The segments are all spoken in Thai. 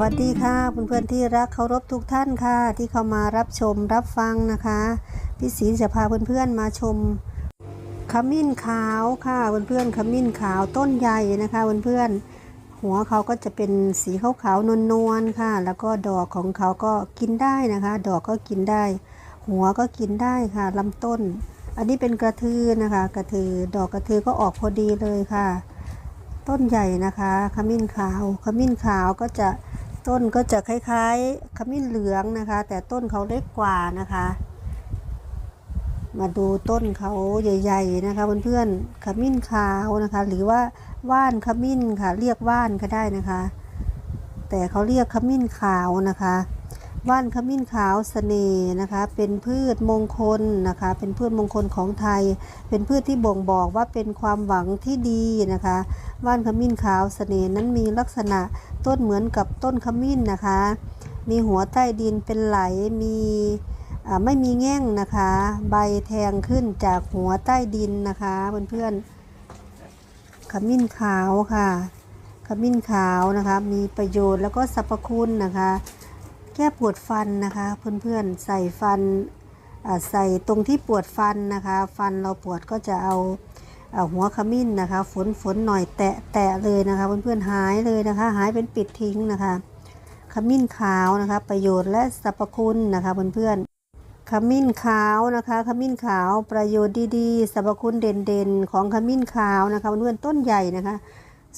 วัสดีค่ะเพื่อนๆที่รักเคารพทุกท่านค่ะ ที่เข้ามารับชมรับฟังนะคะพี่ศรีจะพาเพื่อนๆมาชมขมิ้นขาวค่ะเพื่อนๆขมิ้นขาวต้นใหญ่นะคะเพื่อนๆหัวเขาก็จะเป็นสีขาวๆนวลๆค่ะ แล้วก็ดอกของเขาก็กินได้นะคะ ดอกก็กินได้ หัวก็กินได้ค่ะลำต้น อันนี้เป็นกระทือนะคะ กระทือดอกกระทือก็ออกพอดีเลยค่ะ ต้นใหญ่นะคะขมิ้นขาวขมิ้นขาวก็จะ ต้นก็จะคล้ายๆขมิ้นเหลืองนะคะ แต่ต้นเขาเล็กกว่านะคะ มาดูต้นเขาใหญ่ ๆ นะคะเพื่อนๆขมิ้นขาวนะคะ หรือว่าว่านขมิ้นค่ะ เรียกว่านก็ได้นะคะ แต่เขาเรียกขมิ้นขาวนะคะ ว่านขมิ้นขาวเสน่ห์นะคะ เป็นพืชมงคลนะคะ เป็นพืชมงคลของไทย เป็นพืชที่บ่งบอกว่าเป็นความหวังที่ดีนะคะ ว่านขมิ้นขาวเสน่ห์นั้นมีลักษณะต้นเหมือนกับต้นขมิ้นนะคะ มีหัวใต้ดินเป็นไหล มีไม่มีแง่งนะคะ ใบแทงขึ้นจากหัวใต้ดินนะคะเพื่อนๆขมิ้นขาวค่ะ ขมิ้นขาวนะคะ มีประโยชน์แล้วก็สรรพคุณนะคะ แก้ปวดฟันนะคะเพื่อนๆใส่ฟันใส่ตรงที่ปวดฟันนะคะ ฟันเราปวดก็จะเอาหัวขมิ้นนะคะ ฝนฝนหน่อยแตะแตะเลยนะคะเพื่อนๆหายเลยนะคะ หายเป็นปิดทิ้งนะคะ ขมิ้นขาวนะคะ ประโยชน์และสรรพคุณนะคะเพื่อนๆขมิ้นขาวนะคะขมิ้นขาวประโยชน์ดีๆสรรพคุณเด่นๆ ของขมิ้นขาวนะคะเพื่อนๆต้นใหญ่นะคะ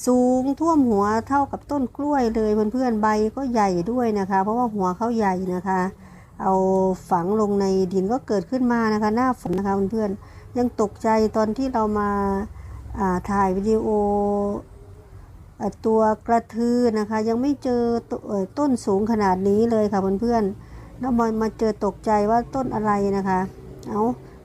สูงท่วมหัวเท่ากับต้นกล้วยเลยเพื่อนๆใบก็ใหญ่ด้วยนะคะ เพราะว่าหัวเขาใหญ่นะคะ เอาฝังลงในดินก็เกิดขึ้นมานะคะ หน้าฝนนะคะเพื่อนๆยังตกใจตอนที่เรามาาถ่ายวิดีโออตัวกระทือนะคะ ยังไม่เจอตเอ่อต้นสูงขนาดนี้เลยค่ะเพื่อนๆแล้วมามาเจอตกใจว่าต้นอะไรนะคะ เอา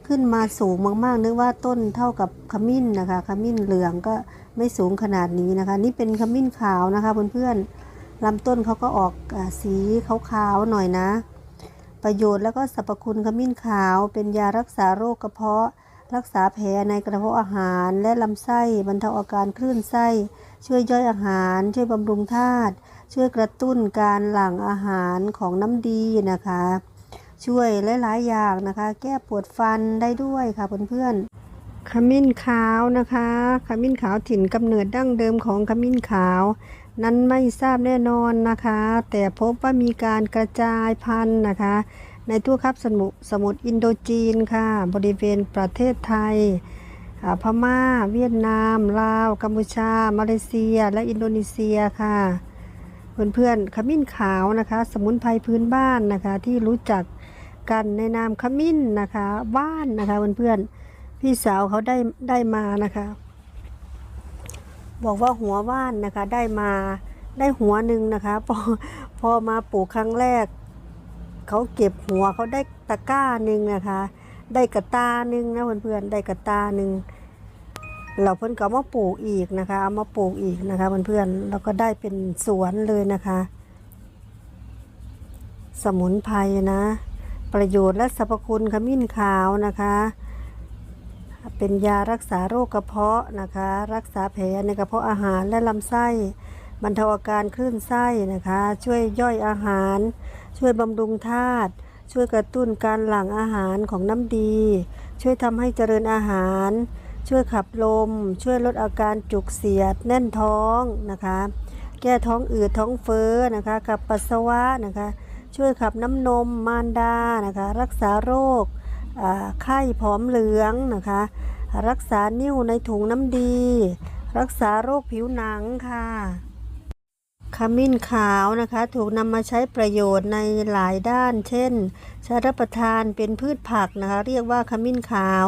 ขึ้นมาสูงมากๆนึกว่าต้นเท่ากับขมิ้นนะคะ ขมิ้นเหลืองก็ ไม่สูงขนาดนี้นะคะ นี่เป็นขมิ้นขาวนะคะเพื่อนๆลำต้นเขาก็ออกสีขาวๆหน่อยนะ ประโยชน์แล้วก็สรรพคุณขมิ้นขาว เป็นยารักษาโรคกระเพาะ รักษาแผลในกระเพาะอาหารและลำไส้บรรเทาอาการคลื่นไส้ ช่วยย่อยอาหาร ช่วยบำรุงธาตุช่วยกระตุ้นการหลั่งอาหารของน้ำดีนะคะ ช่วยหลายๆอย่างนะคะ แก้ปวดฟันได้ด้วยค่ะเพื่อนๆ ขมิ้นขาวนะคะ ขมิ้นขาวถิ่นกำเนิดดั้งเดิมของขมิ้นขาว นั้นไม่ทราบแน่นอนนะคะ แต่พบว่ามีการกระจายพันธุ์นะคะ ในทั่วคับสมุสมุทรอินโดจีนค่ะ บริเวณประเทศไทยอ่าพม่า เวียดนาม ลาว กัมพูชา มาเลเซีย และอินโดนีเซียค่ะ เพื่อนๆขมิ้นขาวนะคะ สมุนไพรพื้นบ้านนะคะที่รู้จักกันในนามขมิ้นนะคะว่านนะคะเพื่อนๆ พี่สาวเขาได้ได้มานะคะ บอกว่าหัวว่านนะคะ ได้มาได้หัวหนึ่งนะคะ พอพอมาปลูกครั้งแรก เขาเก็บหัวเขาได้ตะก้าหนึ่งนะคะ ได้กระตาหนึ่งนะเพื่อนๆได้กระตาหนึ่งเราเพื่อนก็มาปลูกอีกนะคะเอามาปลูกอีกนะคะเพื่อนๆแล้วก็ได้เป็นสวนเลยนะคะ สมุนไพรนะ ประโยชน์และสรรพคุณขมิ้นขาวนะคะ เป็นยารักษาโรคกระเพาะนะคะ รักษาแผลในกระเพาะอาหารและลำไส้บรรเทาอาการคลื่นไส้นะคะ ช่วยย่อยอาหาร ช่วยบำรุงธาตุช่วยกระตุ้นการหลั่งอาหารของน้ำดี ช่วยทำให้เจริญอาหาร ช่วยขับลม ช่วยลดอาการจุกเสียด แน่นท้องนะคะ แก้ท้องอืดท้องเฟ้อนะคะขับปัสสาวะนะคะ ช่วยขับน้ำนมมารดานะคะ รักษาโรค ไข้ผอมเหลืองนะคะ รักษานิ่วในถุงน้ำดี รักษาโรคผิวหนังค่ะขมิ้นขาวนะคะ ถูกนำมาใช้ประโยชน์ในหลายด้าน เช่น ใช้รับประทานเป็นพืชผักนะคะ เรียกว่าขมิ้นขาว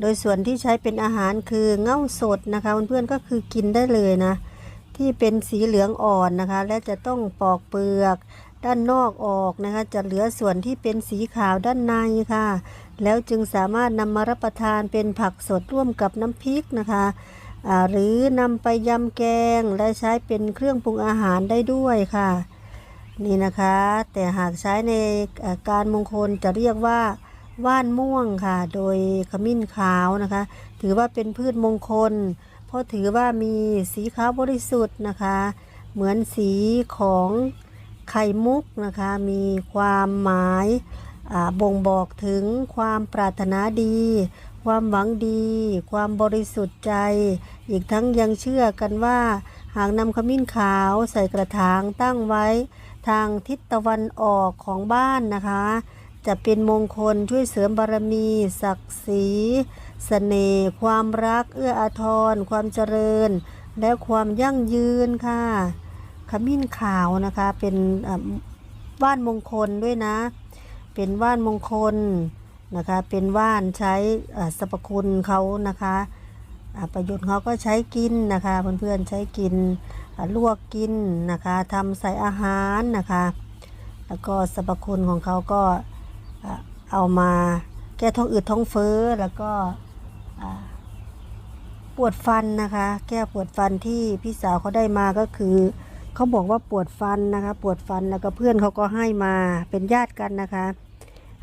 โดยส่วนที่ใช้เป็นอาหารคือเง่าสดนะคะเพื่อนๆก็คือกินได้เลยนะ ที่เป็นสีเหลืองอ่อนนะคะ และจะต้องปอกเปลือก ด้านนอกออกนะคะ จะเหลือส่วนที่เป็นสีขาวด้านในค่ะ แล้วจึงสามารถนำมารับประทานเป็นผักสดร่วมกับน้ำพริกนะคะหรือนำไปยำแกงและใช้เป็นเครื่องปรุงอาหารได้ด้วยค่ะ นี่นะคะ แต่หากใช้ในการมงคลจะเรียกว่าว่านม่วงค่ะ โดยขมิ้นขาวนะคะ ถือว่าเป็นพืชมงคล เพราะถือว่ามีสีขาวบริสุทธิ์นะคะ เหมือนสีของ ไข่มุกนะคะมีความหมายบ่งบอกถึงความปรารถนาดี ความหวังดี ความบริสุทธิ์ใจ อีกทั้งยังเชื่อกันว่า หากนำขมิ้นขาวใส่กระถางตั้งไว้ ทางทิศตะวันออกของบ้านนะคะ จะเป็นมงคลช่วยเสริมบารมี ศักดิ์ศรีสเสน่ห์ความรักเอื้ออาทร ความเจริญ และความยั่งยืนค่ะ ขมิ้นขาวนะคะ เป็นว่านมงคลด้วยนะ เป็นว่านมงคลนะคะ เป็นว่านใช้สรรพคุณเขานะคะประโยชน์เขาก็ใช้กินนะคะเพื่อนๆใช้กินลวกกินนะคะทำใส่อาหารนะคะ แล้วก็สรรพคุณของเขาก็เอามาแก้ท้องอืดท้องเฟ้อแล้วก็ปวดฟันนะคะ แก้ปวดฟันที่พี่สาวเขาได้มาก็คือ เขาบอกว่าปวดฟันนะคะ ปวดฟันแล้วก็เพื่อนเขาก็ให้มาเป็นญาติกันนะคะ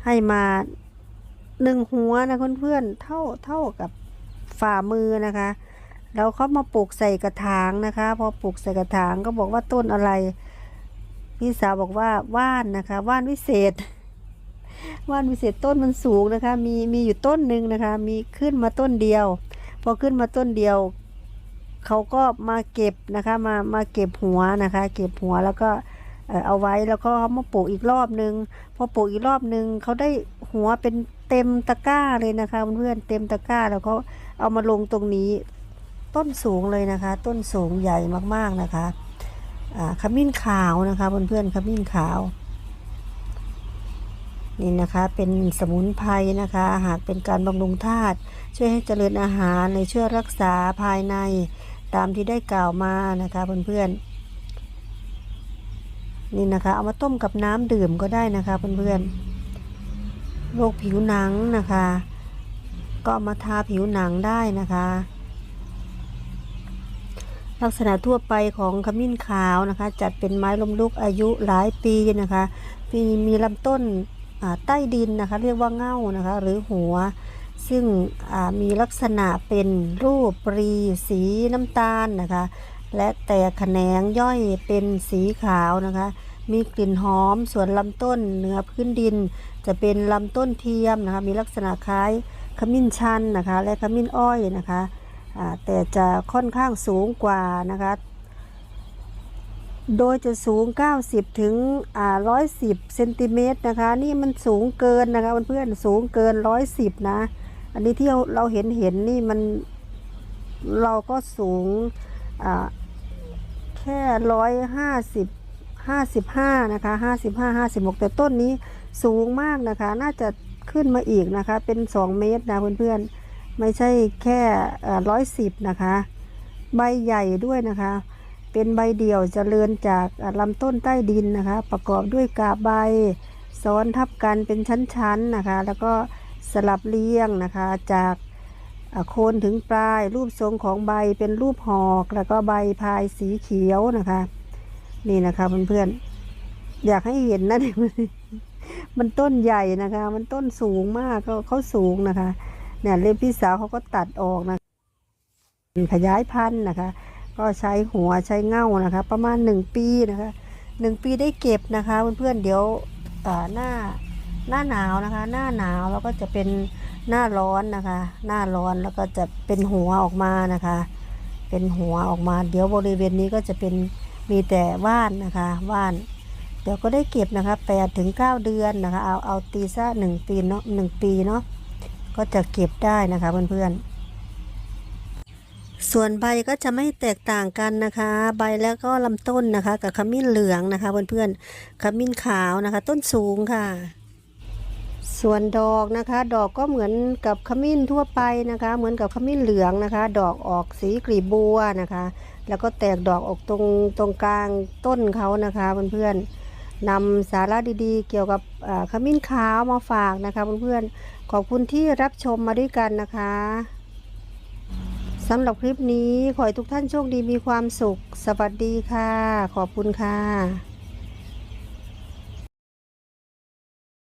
ให้มาหนึ่งหัวนะเพื่อนๆเท่าเท่ากับฝ่ามือนะคะแล้วเขามาปลูกใส่กระถางนะคะ พอปลูกใส่กระถางก็บอกว่าต้นอะไร พี่สาวบอกว่าว่านนะคะว่านวิเศษ ว่านวิเศษต้นมันสูงนะคะ มีมีอยู่ต้นหนึ่งนะคะ มีขึ้นมาต้นเดียว พอขึ้นมาต้นเดียว เขาก็มาเก็บนะคะมามาเก็บหัวนะคะ เก็บหัวแล้วก็เออเอาไว้แล้วก็เขามาปลูกอีกรอบนึงพอปลูกอีกรอบนึงเขาได้หัวเป็นเต็มตะกร้าเลยนะคะเพื่อนเต็มตะกร้าแล้วเขาเอามาลงตรงนี้ ต้นสูงเลยนะคะ ต้นสูงใหญ่มากๆนะคะขมิ้นขาวนะคะเพื่อนๆขมิ้นขาวนี่นะคะเป็นสมุนไพรนะคะ หากเป็นการบำรุงธาตุช่วยให้เจริญอาหารในช่วยรักษาภายใน ตามที่ได้กล่าวมานะคะเพื่อนๆนี่นะคะ เอามาต้มกับน้ำดื่มก็ได้นะคะเพื่อนๆโรคผิวหนังนะคะ ก็ามาทาผิวหนังได้นะคะ ลักษณะทั่วไปของขมิ้นขาวนะคะ จัดเป็นไม้ล้มลุกอายุหลายปีนะคะมีมีลำต้นใต้ดินนะคะ เรียกว่าเง่านะคะ หรือหัว ซึ่งมีลักษณะเป็นรูปปรีสีน้ำตาลนะคะ และแต่แขนงย่อยเป็นสีขาวนะคะ มีกลิ่นหอมส่วนลำต้นเหนือพื้นดิน จะเป็นลำต้นเทียมนะคะ มีลักษณะคล้ายขมิ้นชันนะคะ และขมิ้นอ้อยนะคะแต่จะค่อนข้างสูงกว่านะคะ โดยจะสูง 90 ถึงอ่า110เซนติเมตรนะคะ นี่มันสูงเกินนะคะเพื่อนๆสูงเกิน 110 นะ อันนี้ที่เราเห็นเห็นนี่มันเราก็สูงอ่าแค่ร้อยห้าสิบห้าสิบห้านะคะห้าสิบห้าห้าสิบหกแต่ต้นนี้สูงมากนะคะ น่าจะขึ้นมาอีกนะคะ เป็นสองเมตรนะเพื่อนๆ ไม่ใช่แค่ร้อยสิบนะคะ ใบใหญ่ด้วยนะคะ เป็นใบเดี่ยวเจริญจากลำต้นใต้ดินนะคะ ประกอบด้วยกาบใบซ้อนทับกันเป็นชั้นๆนะคะ แล้วก็สลับเรียงนะคะ จากโคนถึงปลาย รูปทรงของใบเป็นรูปหอก แล้วก็ใบพายสีเขียวนะคะ นี่นะคะเพื่อนๆอยากให้เห็นนะมันต้นใหญ่นะคะ มันต้นสูงมากเขาเขาสูงนะคะ เนี่ยเล็บพี่สาวเขาก็ตัดออกนะคะขยายพันธุ์นะคะ ก็ใช้หัวใช้เง่านะคะ ประมาณหนึ่งปีนะคะหนึ่งปีได้เก็บนะคะเพื่อนๆเดี๋ยวหน้าหน้าหนาวนะคะ หน้าหนาวแล้วก็จะเป็นหน้าร้อนนะคะ หน้าร้อนแล้วก็จะเป็นหัวออกมานะคะ เป็นหัวออกมา เดี๋ยวบริเวณนี้ก็จะเป็นมีแต่ว่านนะคะว่าน เดี๋ยวก็ได้เก็บนะคะแปดถึงเก้าเดือนนะคะ เอาเอาตีซะหนึ่งปีเนาะหนึ่งปีเนาะก็จะเก็บได้นะคะเพื่อนๆ ส่วนใบก็จะไม่แตกต่างกันนะคะ ใบแล้วก็ลำต้นนะคะ กับขมิ้นเหลืองนะคะเพื่อนๆขมิ้นขาวนะคะ ต้นสูงค่ะ ส่วนดอกนะคะ ดอกก็เหมือนกับขมิ้นทั่วไปนะคะ เหมือนกับขมิ้นเหลืองนะคะ ดอกออกสีกลีบบัวนะคะ แล้วก็แตกดอกออกตรงตรงกลางต้นเขานะคะเพื่อนๆนำสาระดีๆ เกี่ยวกับขมิ้นขาวมาฝากนะคะเพื่อนๆขอบคุณที่รับชมมาด้วยกันนะคะ สำหรับคลิปนี้ขอให้ทุกท่านโชคดีมีความสุข สวัสดีค่ะ ขอบคุณค่ะ